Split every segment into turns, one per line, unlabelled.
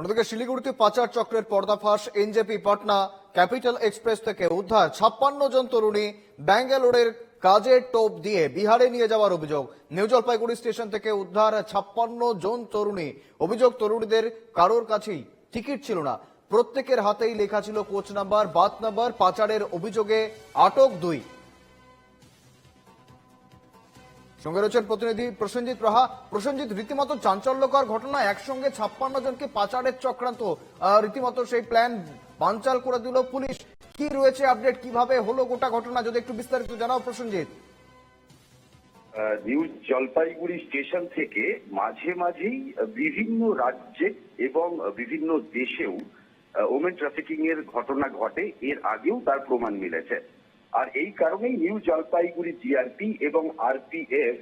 অন্যদিকে শিলিগুড়িতে পাচার চক্রের পর্দাফাশ, এনজেপি, পাটনা, ক্যাপিটাল এক্সপ্রেস থেকে উদ্ধার ছাপ্পান্ন জন তরুণী ব্যাঙ্গালোরের কাজের টোপ দিয়ে বিহারে নিয়ে যাওয়ার অভিযোগ। নিউ জলপাইগুড়ি স্টেশন থেকে উদ্ধার ছাপ্পান্ন জন তরুণী। অভিযোগ, তরুণীদের কারোর কাছেই টিকিট ছিল না। প্রত্যেকের হাতেই লেখা ছিল কোচ নাম্বার, বাত নাম্বার, পাচারের অভিযোগে আটক দুই। সঙ্গে রয়েছেন প্রতিনিধি প্রসেনজিৎ রাহা। প্রসেনজিৎ, রীতিমতো চাঞ্চল্যকর ঘটনা, একসঙ্গে ছাপ্পান্ন জনকে পাচারের চক্রান্ত। রীতিমতো সেই প্ল্যান বানচাল করে দিল পুলিশ। কি রয়েছে আপডেট, কীভাবে হলো গোটা ঘটনা, যদি একটু বিস্তারিত জানাও প্রসেনজিৎ।
নিউ জলপাইগুড়ি স্টেশন থেকে মাঝে মাঝেই বিভিন্ন রাজ্যে এবং বিভিন্ন দেশেও ওমেন ট্রাফিকিং এর ঘটনা ঘটে। এর আগেও তার প্রমাণ মিলেছে। আর এই কারণেই নিউ জলপাইগুড়ি জিআরপি এবং আরপিএফ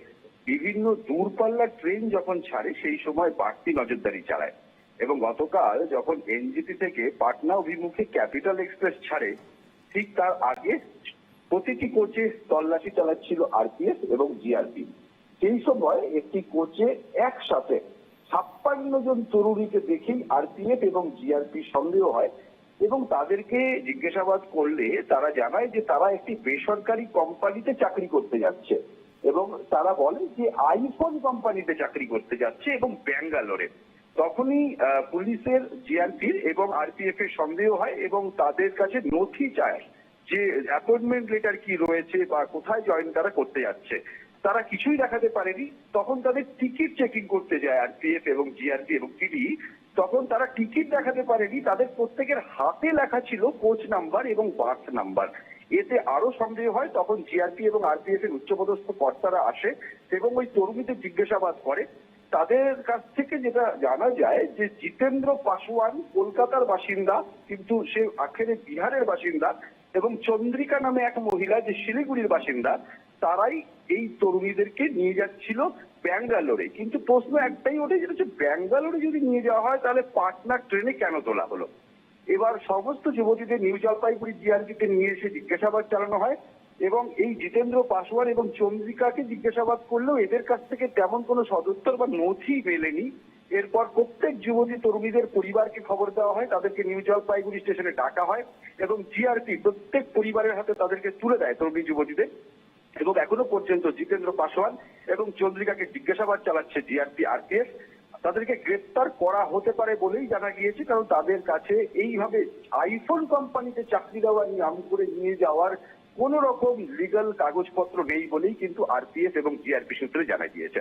বিভিন্ন দূরপাল্লার ট্রেন যখন ছাড়ে, সেই সময় বাড়তি নজরদারি চালায়। এবং গতকাল যখন এনজিপি থেকে পাটনা অভিমুখে ক্যাপিটাল এক্সপ্রেস ছাড়ে, ঠিক তার আগে প্রতিটি কোচে তল্লাশি চালাচ্ছিল আরপিএফ এবং জিআরপি সেই সময় একটি কোচে একসাথে ছাপ্পান্ন জন তরুণীকে দেখেই আরপিএফ এবং জিআরপি সন্দেহ হয় এবং তাদেরকে জিজ্ঞাসাবাদ করলে তারা জানায় যে তারা একটি বেসরকারি কোম্পানিতে চাকরি করতে যাচ্ছে। এবং তারা বলে যে আইফোন কোম্পানিতে চাকরি করতে যাচ্ছে এবং ব্যাঙ্গালোরে। তখনই পুলিশের জিআরপির এবং আরপিএফ এর সন্দেহ হয় এবং তাদের কাছে নথি চায় যে অ্যাপয়েন্টমেন্ট লেটার কি রয়েছে বা কোথায় জয়েন তারা করতে যাচ্ছে। তারা কিছুই দেখাতে পারেনি। তখন তাদের টিকিট চেকিং করতে যায় আরপিএফ এবং জিআরপি এবং টিডি তখন তারা টিকিট দেখাতে পারেনি। তাদের প্রত্যেকের হাতে লেখা ছিল কোচ নাম্বার এবং বার্থ নাম্বার। এতে আরও সন্দেহ হয়, তখন জিআরপি এবং আরপিএফ এর উচ্চপদস্থ কর্তারা আসে এবং ওই তরুণীদের জিজ্ঞাসাবাদ করে। তাদের কাছ থেকে যেটা জানা যায় যে জিতেন্দ্র পাসওয়ান কলকাতার বাসিন্দা, কিন্তু সে আখেরে বিহারের বাসিন্দা এবং চন্দ্রিকা নামে এক মহিলা যে শিলিগুড়ির বাসিন্দা তারাই এই তরুণীদেরকে নিয়ে যাচ্ছিল ব্যাঙ্গালোরে। কিন্তু প্রশ্ন একটাই ওঠে, যেটা হচ্ছে ব্যাঙ্গালোরে যদি নিয়ে যাওয়া হয়, তাহলে পাটনার ট্রেনে কেন তোলা হলো? এবার সমস্ত যুবতীদের নিউ জলপাইগুড়ি জিআরপিতে নিয়ে এসে জিজ্ঞাসাবাদ চালানো হয় এবং এই জিতেন্দ্র পাসওয়ান এবং চন্দ্রিকাকে জিজ্ঞাসাবাদ করলেও এদের কাছ থেকে তেমন কোনো সদুত্তর বা নথি মেলেনি। এরপর প্রত্যেক যুবতী তরুণীদের পরিবারকে খবর দেওয়া হয়, তাদেরকে নিউ জলপাইগুড়ি স্টেশনে ডাকা হয় এবং জিআরপি প্রত্যেক পরিবারের হাতে তাদেরকে তুলে দেয় তরুণী যুবতীদের। এবং এখনও পর্যন্ত জিতেন্দ্র পাসওয়ান এবং চন্দ্রিকাকে জিজ্ঞাসাবাদ চালাচ্ছে জিআরপি আরপিএফ তাদেরকে গ্রেপ্তার করা হতে পারে বলেই জানা গিয়েছে, কারণ তাদের কাছে এইভাবে আইফোন কোম্পানিতে চাকরি দেওয়ার নাম করে নিয়ে যাওয়ার কোন রকম লিগাল কাগজপত্র নেই বলেই কিন্তু আরপিএফ এবং জিআরপি সূত্রে জানা গিয়েছে।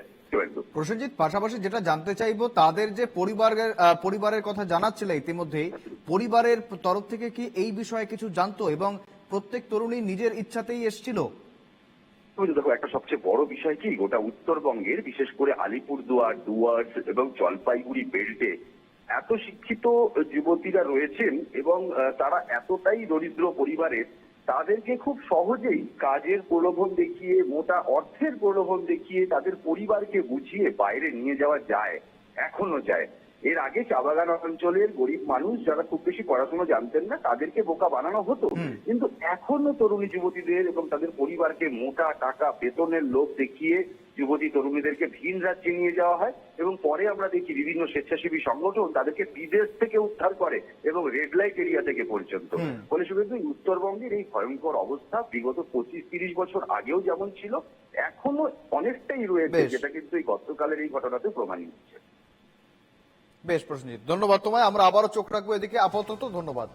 প্রসেনজিৎ, পাশাপাশি যেটা জানতে চাইব, তাদের যে পরিবারের পরিবারের কথা জানাচ্ছিল ইতিমধ্যেই পরিবারের তরফ থেকে কি এই বিষয়ে কিছু জানতো? এবং প্রত্যেক তরুণী নিজের ইচ্ছাতেই এসেছিল?
তুমি দেখো, একটা সবচেয়ে বড় বিষয় কি? গোটা উত্তরবঙ্গের, বিশেষ করে আলিপুরদুয়ার, ডুয়ার্স এবং জলপাইগুড়ি বেল্টে এত শিক্ষিত যুবতীরা রয়েছেন এবং তারা এতটাই দরিদ্র পরিবারের, তাদেরকে খুব সহজেই কাজের প্রলোভন দেখিয়ে, মোটা অর্থের প্রলোভন দেখিয়ে তাদের পরিবারকে বুঝিয়ে বাইরে নিয়ে যাওয়া যায়, এখনও যায়। এর আগে চা বাগান অঞ্চলের গরিব মানুষ যারা খুব বেশি পড়াশোনা জানতেন না তাদেরকে বোকা বানানো হতো কিন্তু এখনও তরুণী যুবতীদের এবং তাদের পরিবারকে মোটা টাকা বেতনের লোভ দেখিয়ে যুবতী তরুণীদেরকে ভিন রাজ্যে নিয়ে যাওয়া হয় এবং পরে আমরা দেখি বিভিন্ন স্বেচ্ছাসেবী সংগঠন তাদেরকে বিদেশ থেকে উদ্ধার করে এবং রেড লাইট এরিয়া থেকে পর্যন্ত। ফলে শুধু উত্তরবঙ্গের এই ভয়ঙ্কর অবস্থা বিগত পঁচিশ তিরিশ বছর আগেও যেমন ছিল এখনও অনেকটাই রয়েছে। যেটা কিন্তু এই গতকালের এই ঘটনাতে প্রমাণিত হচ্ছে
বেশ প্রশ্নজিৎ। ধন্যবাদ তোমায়। আমরা আবারও চোখ রাখব এদিকে। আপাতত ধন্যবাদ।